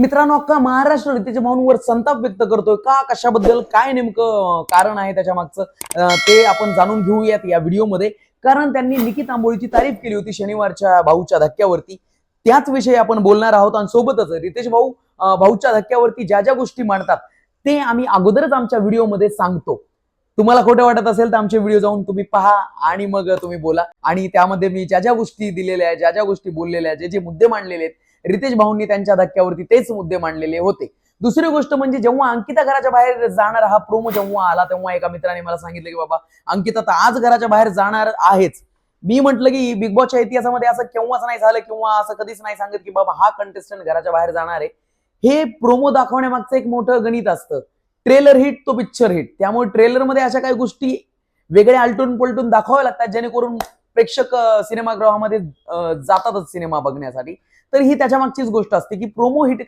मित्रांनो अख्खा महाराष्ट्र रितेश भाऊंवर संताप व्यक्त करतोय. का कशाबद्दल काय नेमकं कारण आहे त्याच्या मागचं ते आपण जाणून घेऊयात या व्हिडिओमध्ये. कारण त्यांनी निकित आंबोळीची तारीफ केली होती शनिवारच्या भाऊच्या धक्क्यावरती. त्याच विषयी आपण बोलणार आहोत आणि सोबतच रितेश भाऊ भाऊच्या धक्क्यावरती ज्या ज्या गोष्टी मांडतात ते आम्ही अगोदरच आमच्या व्हिडिओमध्ये सांगतो. तुम्हाला खोटं वाटत असेल तर आमचे व्हिडिओ जाऊन तुम्ही पहा आणि मग तुम्ही बोला. आणि त्यामध्ये मी ज्या ज्या गोष्टी दिलेल्या आहेत ज्या ज्या गोष्टी बोललेल्या आहेत जे जे मुद्दे मांडलेले आहेत रितेश भाऊंनी त्यांच्या धक्क्यावरती तेच मुद्दे मांडलेले होते. दुसरी गोष्ट म्हणजे जेव्हा अंकिता घराच्या बाहेर जाणार हा प्रोमो जेव्हा आला तेव्हा एका मित्राने मला सांगितलं की बाबा अंकिता तर आज घराच्या बाहेर जाणार आहेच. मी म्हटलं की बिग बॉसच्या इतिहासामध्ये असं केव्हाच नाही झालं किंवा असं कधीच नाही सांगत की बाबा हा कंटेस्टंट घराच्या बाहेर जाणार आहे. हे प्रोमो दाखवण्यामागचं एक मोठं गणित असतं. ट्रेलर हिट तो पिक्चर हिट. त्यामुळे ट्रेलरमध्ये अशा काही गोष्टी वेगळ्या आलटून पलटून दाखवाव्या लागतात जेणेकरून प्रेक्षक सिनेमागृहामध्ये जातातच सिनेमा बघण्यासाठी. तर ही त्याच्या मागचीच गोष्ट असते की प्रोमो हिट